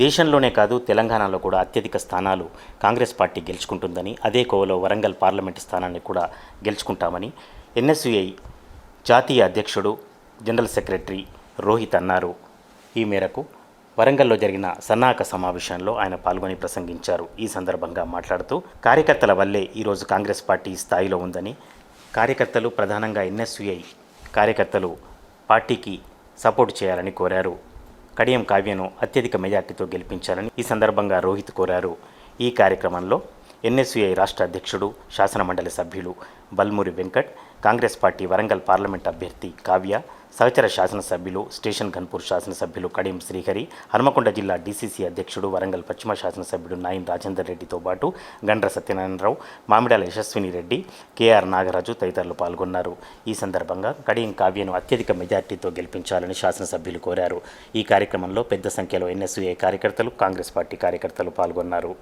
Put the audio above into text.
దేశంలోనే కాదు తెలంగాణలో కూడా అత్యధిక స్థానాలు కాంగ్రెస్ పార్టీ గెలుచుకుంటుందని అదే కోవలో వరంగల్ పార్లమెంటు స్థానాన్ని కూడా గెలుచుకుంటామని ఎన్ఎస్యుఐ జాతీయ అధ్యక్షుడు జనరల్ సెక్రటరీ రోహిత్ అన్నారు. ఈ మేరకు వరంగల్లో జరిగిన సన్నాహక సమావేశంలో ఆయన పాల్గొని ప్రసంగించారు. ఈ సందర్భంగా మాట్లాడుతూ కార్యకర్తల వల్లే ఈరోజు కాంగ్రెస్ పార్టీ స్థాయిలో ఉందని కార్యకర్తలు ప్రధానంగా ఎన్ఎస్యుఐ కార్యకర్తలు పార్టీకి సపోర్ట్ చేయాలని కోరారు. కడియం కావ్యను అత్యధిక మెజార్టీతో గెలిపించాలని ఈ సందర్భంగా రోహిత్ కోరారు. ఈ కార్యక్రమంలో ఎన్ఎస్యుఐ రాష్ట్ర అధ్యక్షుడు శాసనమండలి సభ్యులు Balmoori Venkat Congress party Warangal parliament అభ్యర్థి కావ్య సహచర శాసనసభ్యులు స్టేషన్ ఘన్పూర్ శాసనసభ్యులు కడియం శ్రీహరి హనుమకొండ జిల్లా డీసీసీ అధ్యక్షుడు వరంగల్ పశ్చిమ శాసనసభ్యుడు నాయన్ రాజేందర్ రెడ్డితో పాటు గండ్ర సత్యనారాయణరావు మామిడాల యశస్విని రెడ్డి కేఆర్ నాగరాజు తదితరులు పాల్గొన్నారు. ఈ సందర్భంగా కడియం కావ్యను అత్యధిక మెజార్టీతో గెలిపించాలని శాసనసభ్యులు కోరారు. ఈ కార్యక్రమంలో పెద్ద సంఖ్యలో ఎన్ఎస్యుఏ కార్యకర్తలు కాంగ్రెస్ పార్టీ కార్యకర్తలు పాల్గొన్నారు.